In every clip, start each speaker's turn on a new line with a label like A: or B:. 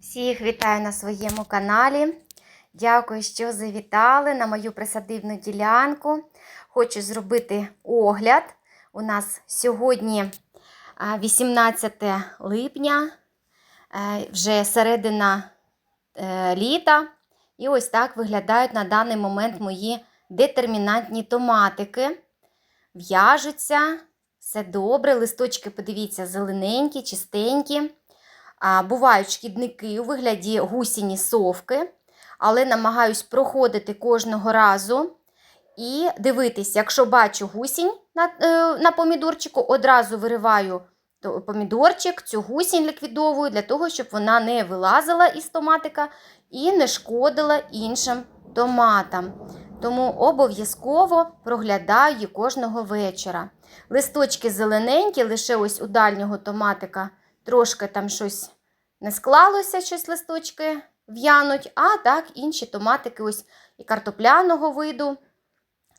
A: Всіх вітаю на своєму каналі. Дякую, що завітали на мою присадибну ділянку. Хочу зробити огляд. У нас сьогодні 18 липня, е, вже середина е, літа. І ось так виглядають на даний момент мої детермінантні томатики. В'яжуться, все добре. Листочки, подивіться, зелененькі, чистенькі. Бувають шкідники у вигляді гусіні совки, але намагаюсь проходити кожного разу і дивитись, якщо бачу гусінь на, е, на помідорчику, одразу вириваю помідорчик, цю гусінь ліквідовую для того, щоб вона не вилазила із томатика і не шкодила іншим томатам. Тому обов'язково проглядаю її кожного вечора. Листочки зелененькі, лише ось у дальнього томатика трошки там щось не склалося, щось листочки в'януть, а так інші томатики, ось і картопляного виду,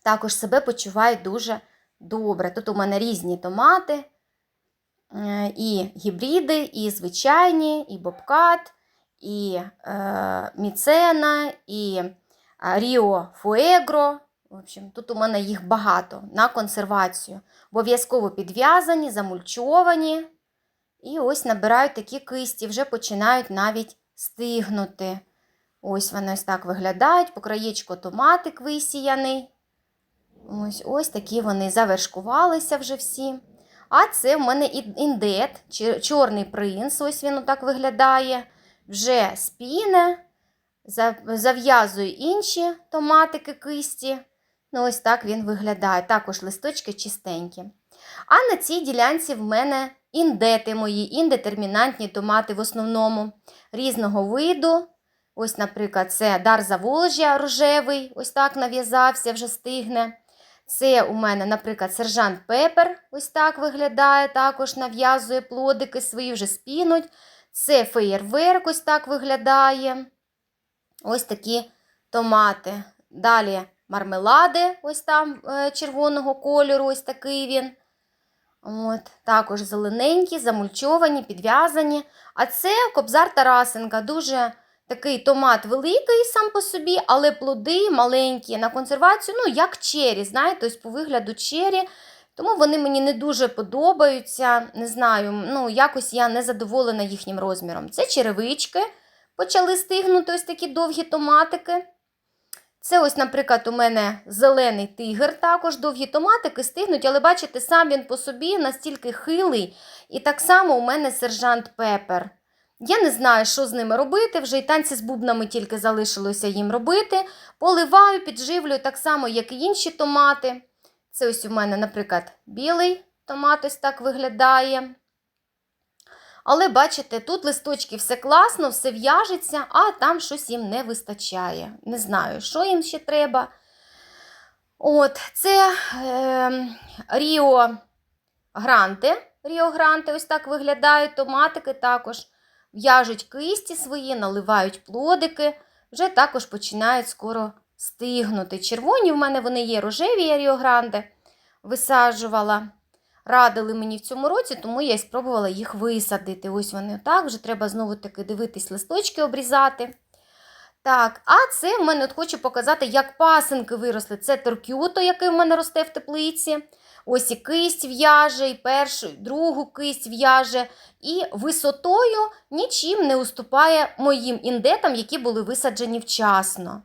A: також себе почувають дуже добре. Тут у мене різні томати, е, і гібриди, і звичайні, і бобкат, і е, міцена, і е, Ріо Фуегро. В общем, тут у мене їх багато на консервацію. Обов'язково підв'язані, замульчовані. І ось набирають такі кисті, вже починають навіть стигнути. Ось вони ось так виглядають, по краєчку томатик висіяний. Ось ось такі вони завершкувалися вже всі. А це в мене індет, чорний принц, ось він отак виглядає. Вже спіне, зав'язую інші томатики кисті. Ну, ось так він виглядає. Також листочки чистенькі. А на цій ділянці в мене індети мої, індетермінантні томати в основному різного виду. Ось, наприклад, це дар Заволжя рожевий, ось так нав'язався, вже стигне. Це у мене, наприклад, сержант Пепер, ось так виглядає, також нав'язує плодики свої, вже спінуть. Це феєрверк, ось так виглядає. Ось такі томати. Далі мармелади, ось там е, червоного кольору, ось такий він. От, також зелененькі, замульчовані, підв'язані. А це кобзар Тарасенка. Дуже такий томат великий сам по собі, але плоди маленькі на консервацію, ну, як чері, знаєте, ось по вигляду чері. Тому вони мені не дуже подобаються. Не знаю, ну, якось я не задоволена їхнім розміром. Це черевички, почали стигнути ось такі довгі томатики. Це ось, наприклад, у мене зелений тигр, також довгі томатики стигнуть, але бачите, сам він по собі настільки хилий. І так само у мене сержант Пепер. Я не знаю, що з ними робити, вже і танці з бубнами тільки залишилося їм робити. Поливаю, підживлюю так само, як і інші томати. Це ось у мене, наприклад, білий томат ось так виглядає. Але бачите, тут листочки все класно, все в'яжеться, а там щось їм не вистачає. Не знаю, що їм ще треба. От, це е, Ріо Гранте. Ріо Гранте ось так виглядають. Томатики також в'яжуть кисті свої, наливають плодики, вже також починають скоро стигнути. Червоні в мене вони є рожеві, я Ріо Гранде висаджувала радили мені в цьому році, тому я і спробувала їх висадити. Ось вони так, вже треба знову таки дивитись, листочки обрізати. Так, а це в мене от хочу показати, як пасинки виросли. Це торкюто, який в мене росте в теплиці. Ось і кисть в'яже, і першу, і другу кисть в'яже. І висотою нічим не уступає моїм індетам, які були висаджені вчасно.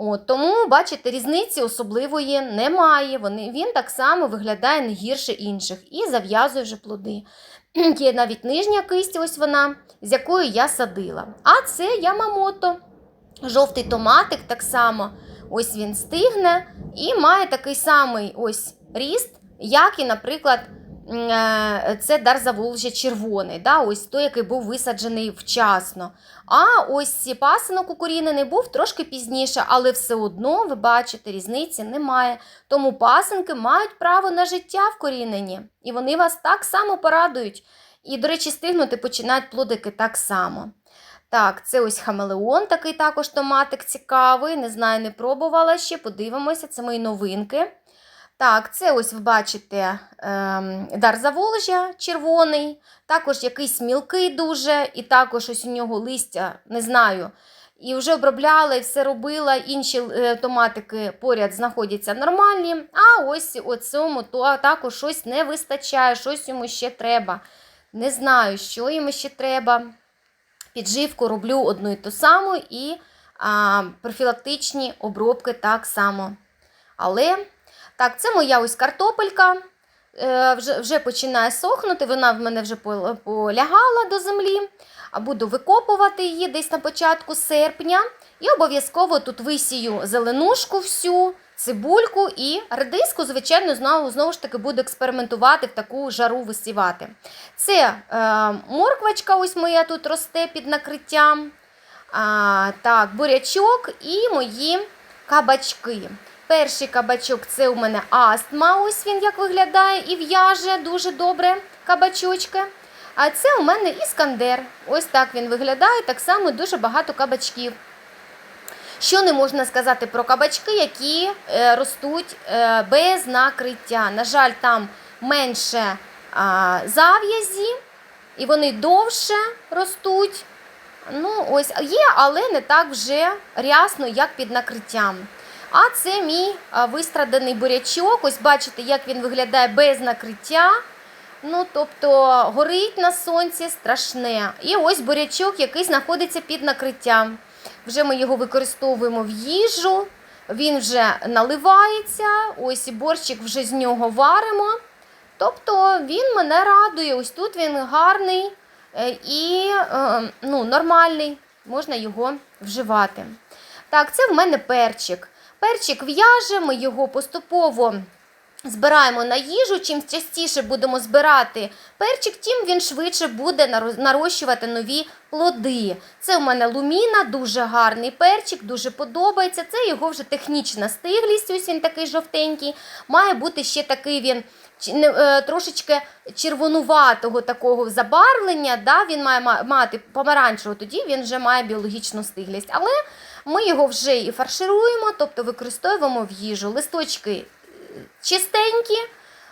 A: От, тому, бачите, різниці особливої немає. Вони, він так само виглядає не гірше інших і зав'язує вже плоди. Є навіть нижня кисть, ось вона, з якою я садила. А це ямамото. Жовтий томатик так само. Ось він стигне і має такий самий ось ріст, як і, наприклад, це дар Заволжя червоний, да, ось той, який був висаджений вчасно. А ось пасинок укорінений був трошки пізніше, але все одно, ви бачите, різниці немає. Тому пасинки мають право на життя вкорінені, і вони вас так само порадують. І, до речі, стигнути починають плодики так само. Так, це ось хамелеон, такий також томатик цікавий. Не знаю, не пробувала ще, подивимося, це мої новинки. Так, це ось ви бачите ем, дар Заволжя червоний, також якийсь мілкий дуже, і також ось у нього листя, не знаю. І вже обробляла і все робила. Інші е, томатики поряд знаходяться нормальні. А ось у цьому то також щось не вистачає, щось йому ще треба. Не знаю, що йому ще треба. Підживку роблю одну і ту саму, і а, профілактичні обробки так само. Але так, це моя ось картопелька. Е, вже, вже починає сохнути, вона в мене вже полягала до землі. Буду викопувати її десь на початку серпня. І обов'язково тут висію зеленушку всю, цибульку і редиску, звичайно, знову, знову ж таки буду експериментувати в таку жару висівати. Це е, морквочка, ось моя тут росте під накриттям. А, так, бурячок і мої кабачки. Перший кабачок це у мене астма, ось він як виглядає і в'яже дуже добре кабачочки. А це у мене іскандер. Ось так він виглядає, так само дуже багато кабачків. Що не можна сказати про кабачки, які е, ростуть е, без накриття. На жаль, там менше зав'язі, і вони довше ростуть. Ну, ось є, але не так вже рясно, як під накриттям. А це мій а, вистраданий бурячок. Ось бачите, як він виглядає без накриття. Ну, тобто горить на сонці страшне. І ось бурячок, який знаходиться під накриттям. Вже ми його використовуємо в їжу, він вже наливається, ось і борщик вже з нього варимо. Тобто він мене радує. Ось тут він гарний е, і е, ну, нормальний, можна його вживати. Так, це в мене перчик. Перчик в'яже, ми його поступово збираємо на їжу. Чим частіше будемо збирати перчик, тим він швидше буде нарощувати нові плоди. Це у мене луміна, дуже гарний перчик, дуже подобається. Це його вже технічна стиглість, ось він такий жовтенький. Має бути ще такий він е, трошечки червонуватого такого забарвлення. Да? Він має мати помаранчевого, тоді він вже має біологічну стиглість. Але ми його вже і фаршируємо, тобто використовуємо в їжу. Листочки е, чистенькі.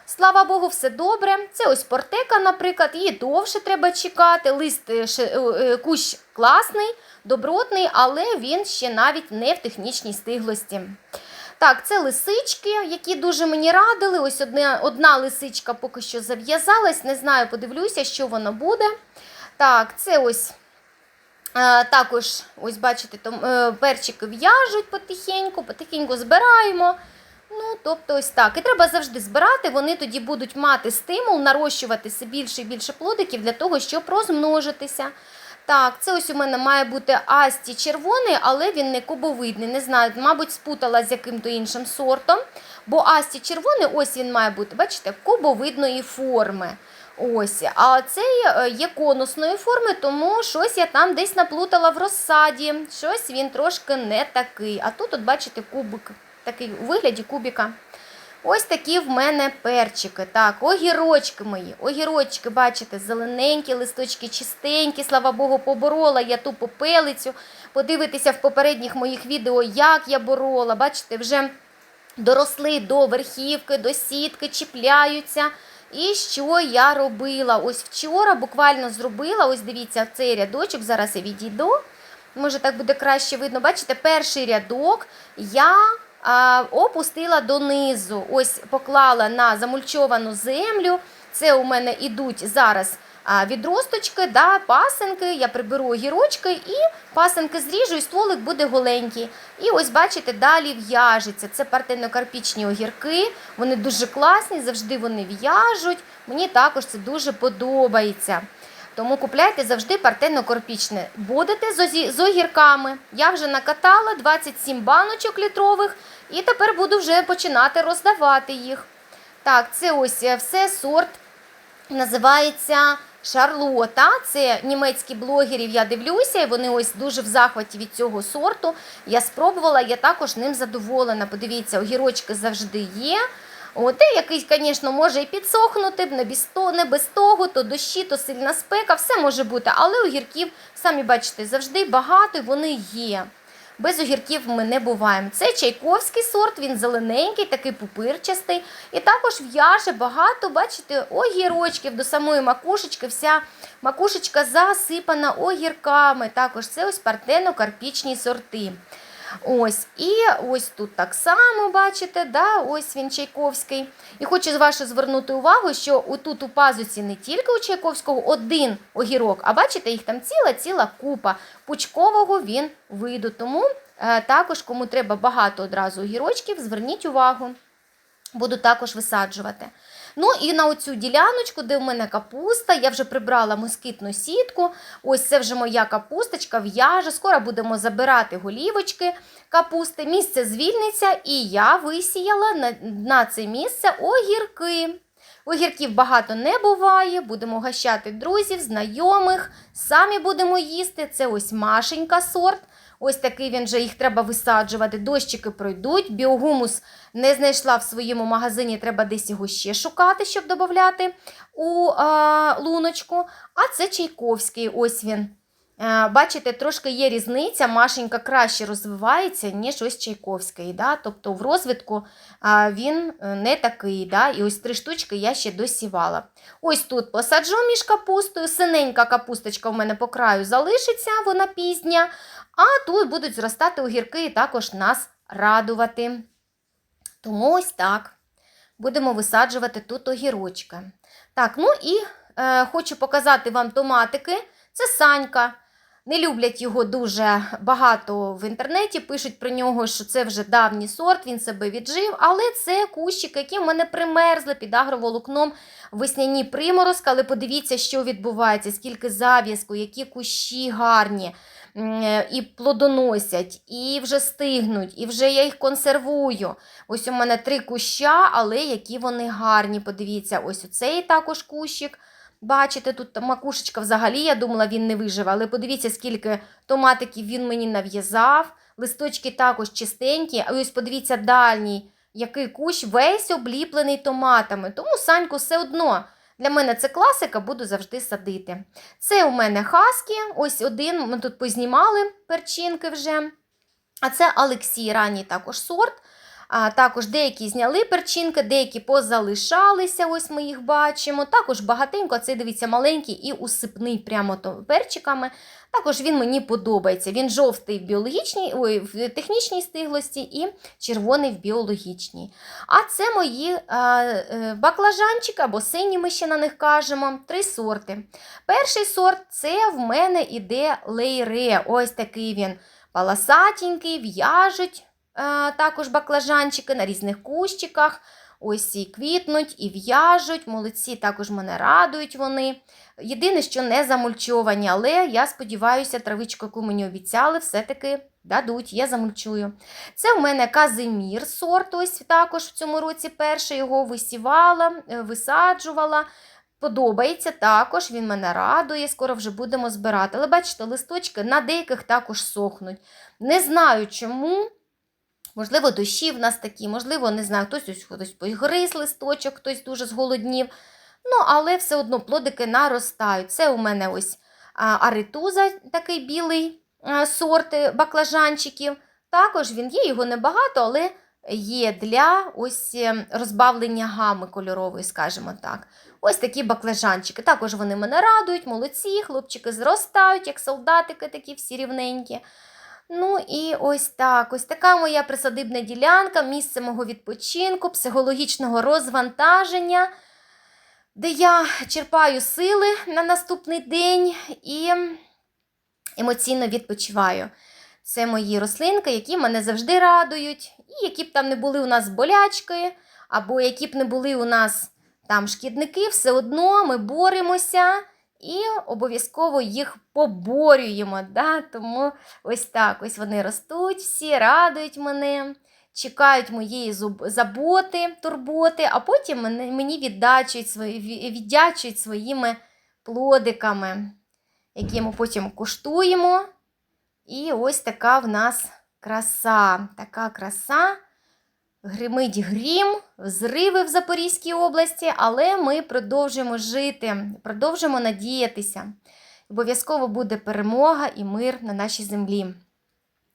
A: Слава Богу, все добре. Це ось портека, наприклад, її довше треба чекати. Лист е, е, кущ класний, добротний, але він ще навіть не в технічній стиглості. Так, це лисички, які дуже мені радили. Ось одна, одна лисичка поки що зав'язалась. Не знаю, подивлюся, що воно буде. Так, це ось Також, ось бачите, там, е, перчики в'яжуть потихеньку, потихеньку збираємо. Ну, тобто ось так. І треба завжди збирати, вони тоді будуть мати стимул нарощувати все більше і більше плодиків для того, щоб розмножитися. Так, це ось у мене має бути асті червоний, але він не кубовидний. Не знаю, мабуть, спутала з яким-то іншим сортом. Бо асті червоний, ось він має бути, бачите, кубовидної форми. Ось, а цей е, є конусної форми, тому щось я там десь наплутала в розсаді. Щось він трошки не такий. А тут, от бачите, кубик, такий у вигляді кубіка. Ось такі в мене перчики. Так, огірочки мої. Огірочки, бачите, зелененькі, листочки чистенькі. Слава Богу, поборола я ту попелицю. Подивитися в попередніх моїх відео, як я борола. Бачите, вже доросли до верхівки, до сітки, чіпляються. І що я робила? Ось вчора буквально зробила, ось дивіться, цей рядочок, зараз я відійду. Може, так буде краще видно. Бачите, перший рядок я а, опустила донизу. Ось поклала на замульчовану землю. Це у мене ідуть зараз відросточки, да, пасенки. Я приберу огірочки і пасенки зріжу, і стволик буде голенький. І ось бачите, далі в'яжеться. Це партенокарпічні огірки. Вони дуже класні, завжди вони в'яжуть. Мені також це дуже подобається. Тому купляйте завжди партенно-корпічне. Будете з огірками. Я вже накатала 27 баночок літрових і тепер буду вже починати роздавати їх. Так, це ось е, все сорт називається Шарлота. Це німецькі блогерів, я дивлюся, і вони ось дуже в захваті від цього сорту. Я спробувала, я також ним задоволена. Подивіться, огірочки завжди є. От, і якийсь, звісно, може і підсохнути, не без, то, не без того, то дощі, то сильна спека, все може бути. Але огірків, самі бачите, завжди багато і вони є. Без огірків ми не буваємо. Це чайковський сорт, він зелененький, такий пупирчастий. І також в'яже багато, бачите, огірочків до самої макушечки. Вся макушечка засипана огірками. Також це ось партенокарпічні сорти. Ось, і ось тут так само, бачите, да, ось він Чайковський. І хочу вашу звернути увагу, що тут у пазуці не тільки у Чайковського один огірок, а бачите, їх там ціла-ціла купа. Пучкового він виду. Тому е, також, кому треба багато одразу огірочків, зверніть увагу. Буду також висаджувати. Ну і на оцю діляночку, де в мене капуста, я вже прибрала москітну сітку. Ось це вже моя капусточка в'яже. Скоро будемо забирати голівочки капусти. Місце звільниться, і я висіяла на, це місце огірки. Огірків багато не буває, будемо гощати друзів, знайомих, самі будемо їсти. Це ось Машенька сорт. Ось такий він же їх треба висаджувати. Дощики пройдуть. Біогумус не знайшла в своєму магазині, треба десь його ще шукати, щоб додати у а, луночку. А це Чайковський. Ось він. А, бачите, трошки є різниця. Машенька краще розвивається, ніж ось Чайковський. Да? Тобто в розвитку він е, не такий. Да? І ось три штучки я ще досівала. Ось тут посаджу між капустою. Синенька капусточка в мене по краю залишиться, вона пізня. А тут будуть зростати огірки і також нас радувати. Тому ось так. Будемо висаджувати тут огірочки. Так, ну і е, хочу показати вам томатики. Це Санька. Не люблять його дуже багато в інтернеті. Пишуть про нього, що це вже давній сорт, він себе віджив. Але це кущики, які в мене примерзли під агроволокном весняні приморозки. Але подивіться, що відбувається, скільки зав'язку, які кущі гарні і плодоносять, і вже стигнуть, і вже я їх консервую. Ось у мене три куща, але які вони гарні. Подивіться, ось оцей також кущик. Бачите, тут макушечка взагалі, я думала, він не виживе, але подивіться, скільки томатиків він мені нав'язав. Листочки також чистенькі. А ось подивіться, дальній який кущ весь обліплений томатами. Тому Саньку все одно. Для мене це класика, буду завжди садити. Це у мене хаски, ось один, ми тут познімали перчинки вже. А це Олексій, ранній також сорт. А, Також деякі зняли перчинки, деякі позалишалися, ось ми їх бачимо. Також багатенько, цей дивіться, маленький і усипний прямо перчиками. Також він мені подобається. Він жовтий в біологічній, ой, в технічній стиглості і червоний в біологічній. А це мої а, е, баклажанчики або сині, ми ще на них кажемо, три сорти. Перший сорт це в мене іде лейре. Ось такий він полосатенький, в'яжуть також баклажанчики на різних кущиках. Ось і квітнуть, і в'яжуть. Молодці також мене радують вони. Єдине, що не замульчовані, але я сподіваюся, травичку, яку мені обіцяли, все-таки дадуть, я замульчую. Це в мене казимір сорт, ось також в цьому році перший його висівала, е, висаджувала. Подобається також, він мене радує, скоро вже будемо збирати. Але бачите, листочки на деяких також сохнуть. Не знаю чому. Можливо, дощі в нас такі, можливо, не знаю, хтось ось хтось погриз листочок, хтось дуже зголоднів. Ну, але все одно плодики наростають. Це у мене ось аритуза, такий білий сорт баклажанчиків. Також він є, його небагато, але є для ось е, розбавлення гами кольорової, скажімо так. Ось такі баклажанчики. Також вони мене радують, молодці, хлопчики зростають, як солдатики, такі всі рівненькі. Ну і ось так. Ось така моя присадибна ділянка, місце мого відпочинку, психологічного розвантаження, де я черпаю сили на наступний день і емоційно відпочиваю. Це мої рослинки, які мене завжди радують, і які б там не були у нас болячки, або які б не були у нас там шкідники, все одно ми боремося. І обов'язково їх поборюємо. Да? Тому ось так ось вони ростуть, всі радують мене, чекають моєї заботи, турботи, а потім мені віддячують, свої, віддячують своїми плодиками, які ми потім куштуємо. І ось така в нас краса. Така краса. Гримить грім, зриви в Запорізькій області, але ми продовжуємо жити, продовжуємо надіятися. Обов'язково буде перемога і мир на нашій землі.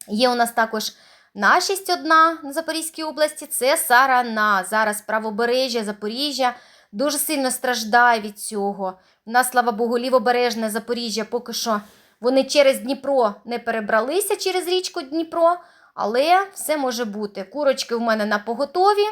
A: Є у нас також нашість одна на Запорізькій області це Сарана. Зараз правобережжя, Запоріжжя дуже сильно страждає від цього. У нас, слава Богу, лівобережне Запоріжжя поки що вони через Дніпро не перебралися через річку Дніпро, але все може бути. Курочки в мене на поготові.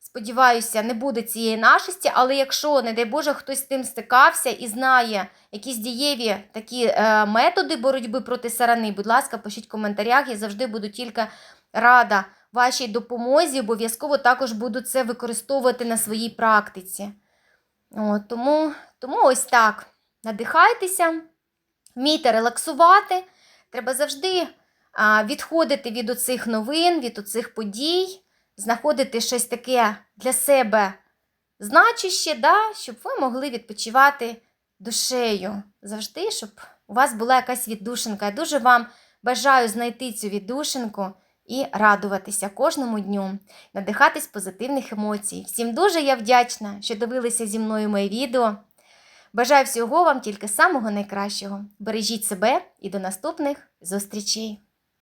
A: Сподіваюся, не буде цієї нашості, але якщо, не дай Боже, хтось з тим стикався і знає якісь дієві такі е, методи боротьби проти сарани, будь ласка, пишіть в коментарях. Я завжди буду тільки рада вашій допомозі. Обов'язково також буду це використовувати на своїй практиці. От, тому, тому ось так. Надихайтеся, вмійте релаксувати. Треба завжди відходити від оцих новин, від оцих подій, знаходити щось таке для себе значуще, да, щоб ви могли відпочивати душею. Завжди, щоб у вас була якась віддушинка. Я дуже вам бажаю знайти цю віддушинку і радуватися кожному дню, надихатись позитивних емоцій. Всім дуже я вдячна, що дивилися зі мною моє відео. Бажаю всього вам тільки самого найкращого. Бережіть себе і до наступних зустрічей!